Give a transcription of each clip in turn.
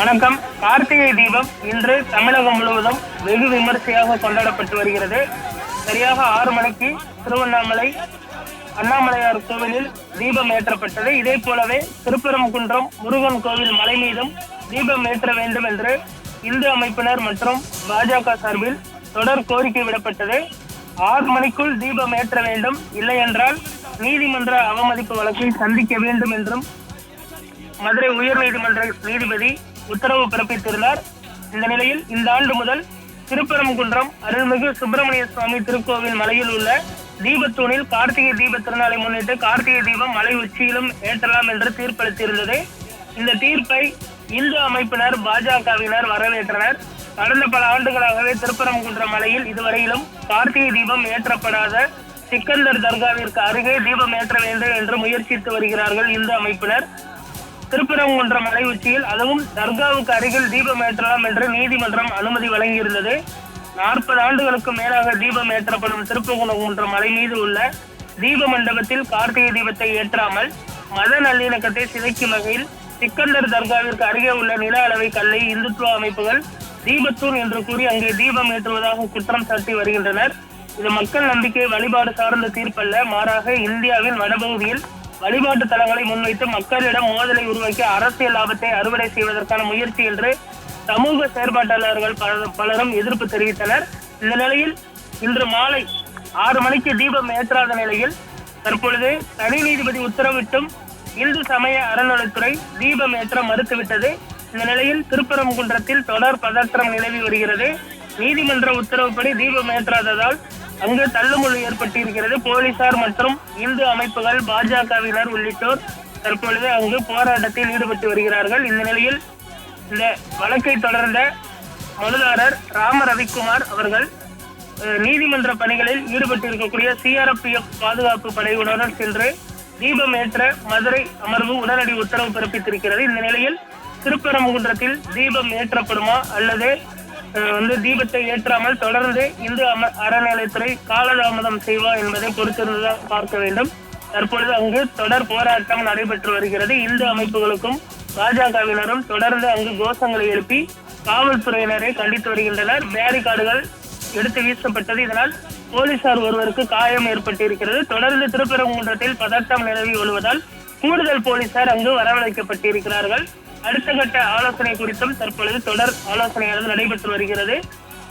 வணக்கம். கார்த்திகை தீபம் இன்று தமிழகம் முழுவதும் வெகு விமர்சையாக கொண்டாடப்பட்டு வருகிறது. சரியாக ஆறு மணிக்கு திருவண்ணாமலை அண்ணாமலையார் கோவிலில் தீபம் ஏற்றப்பட்டது. இதே போலவே திருப்பரங்குன்றம் முருகன் கோவில் மலை மீதும் தீபம் ஏற்ற வேண்டும் என்று இந்து அமைப்பினர் மற்றும் பாஜக சார்பில் தொடர் கோரிக்கை விடப்பட்டது. ஆறு மணிக்குள் தீபம் ஏற்ற வேண்டும். இல்லை என்றால் நீதிமன்ற அவமதிப்பு வழக்கை சந்திக்க வேண்டும் என்றும் மதுரை உயர்நீதிமன்ற நீதிபதி உத்தரவு பிறப்பித்திருந்தார் இந்த நிலையில் இந்த ஆண்டு முதல் திருப்பரங்குன்றம் அருள்மிகு சுப்பிரமணிய சுவாமி திருக்கோவில் மலையில் உள்ள தீபத்தூணில் கார்த்திகை தீப திருநாளை முன்னிட்டு கார்த்திகை தீபம் மலை உச்சியிலும் ஏற்றலாம் என்று தீர்ப்பளித்திருந்தது. இந்த தீர்ப்பை இந்து அமைப்பினர் பாஜகவினர் வரவேற்றனர். கடந்த பல ஆண்டுகளாகவே திருப்பரங்குன்ற மலையில் இதுவரையிலும் கார்த்திகை தீபம் ஏற்றப்படாத சிக்கந்தர் தர்காவிற்கு அருகே தீபம் ஏற்ற வேண்டும் என்று முயற்சித்து வருகிறார்கள் இந்து அமைப்பினர். திருப்பரங்குன்றம் மலை உச்சியில் அதுவும் தர்காவுக்கு அருகில் தீபம் ஏற்றலாம் என்று நீதிமன்றம் அனுமதி வழங்கியிருந்தது. நாற்பது ஆண்டுகளுக்கு மேலாக தீபம் ஏற்றப்படும் திருப்பரங்குன்றம் மலை மீது உள்ள தீப மண்டபத்தில் கார்த்திகை தீபத்தை ஏற்றாமல் மத நல்லிணக்கத்தை சிதைக்கும் வகையில் சிக்கந்தர் தர்காவிற்கு அருகே உள்ள நில அளவை கல்லை இந்துத்துவ அமைப்புகள் தீபத்தூர் என்று கூறி அங்கே தீபம் ஏற்றுவதாக குற்றம் சாட்டி வருகின்றனர். இது மக்கள் நம்பிக்கை வழிபாடு சார்ந்த தீர்ப்பல்ல மாறாக இந்தியாவின் வடபகுதியில் வழிபாட்டு தலங்களை முன்வைத்து மக்களிடம் மோதலை உருவாக்கி அரசியல் லாபத்தை அறுவடை செய்வதற்கான முயற்சி என்று சமூக செயற்பாட்டாளர்கள் பல- பலரும் எதிர்ப்பு தெரிவித்தனர். இந்த நிலையில் இன்று மாலை ஆறு மணிக்கு தீபம் ஏற்றாத நிலையில் தற்பொழுது தனி நீதிபதி உத்தரவிட்டும் இந்து சமய அறநிலைத்துறை தீபம் ஏற்ற மறுத்துவிட்டது. இந்த நிலையில் திருப்பரங்குன்றத்தில் தொடர் பதற்றம் நிலவி வருகிறது. நீதிமன்ற உத்தரவுப்படி தீபம் ஏற்றாததால் அங்கு தள்ளுமுள்ளு ஏற்பட்டிருக்கிறது. போலீசார் மற்றும் இந்து அமைப்புகள் பாஜகவினர் உள்ளிட்டோர் தற்பொழுது அங்கு போராட்டத்தில் ஈடுபட்டு வருகிறார்கள். இந்த நிலையில் இந்த வழக்கை தொடர்ந்த மனுதாரர் ராம ரவிக்குமார் அவர்கள் அஹ், நீதிமன்ற பணிகளில் ஈடுபட்டிருக்கக்கூடிய சிஆர்பிஎஃப் பாதுகாப்பு படையுடன் சென்று தீபம் ஏற்ற மதுரை அமர்வு உடனடி உத்தரவு பிறப்பித்திருக்கிறது. இந்த நிலையில் திருப்பரங்குன்றத்தில் தீபம் ஏற்றப்படுமா அல்லது வந்து தீபத்தை ஏற்றாமல் தொடர்ந்து இந்து அம காலதாமதம் செய்வா என்பதை பொறுத்திருந்துதான் பார்க்க வேண்டும். தற்பொழுது அங்கு தொடர் போராட்டம் நடைபெற்று வருகிறது. இந்து அமைப்புகளுக்கும் பாஜகவினரும் தொடர்ந்து அங்கு கோஷங்களை எழுப்பி காவல்துறையினரை கண்டித்து வருகின்றனர். பேரிகார்டுகள் எடுத்து வீசப்பட்டது. இதனால் போலீசார் ஒருவருக்கு காயம் ஏற்பட்டிருக்கிறது. தொடர்ந்து திருப்பரங்குன்றத்தில் பதட்டம் நிலவி வருவதால் கூடுதல் போலீசார் அங்கு வரவழைக்கப்பட்டிருக்கிறார்கள். அடுத்த கட்ட ஆலோசனை குறித்தும் தற்பொழுது தொடர் ஆலோசனையானது நடைபெற்று வருகிறது.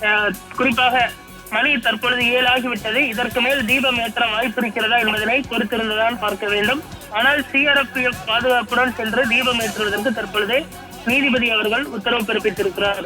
அஹ், குறிப்பாக மணி தற்பொழுது ஏழாகிவிட்டது. இதற்கு மேல் தீபம் ஏற்ற வாய்ப்பு இருக்கிறதா என்பதனை பொறுத்திருந்துதான் பார்க்க வேண்டும். ஆனால் சிஆர்எஃப் பாதுகாப்புடன் சென்று தீபம் ஏற்றுவதற்கு தற்பொழுது நீதிபதி அவர்கள் உத்தரவு பிறப்பித்திருக்கிறார்.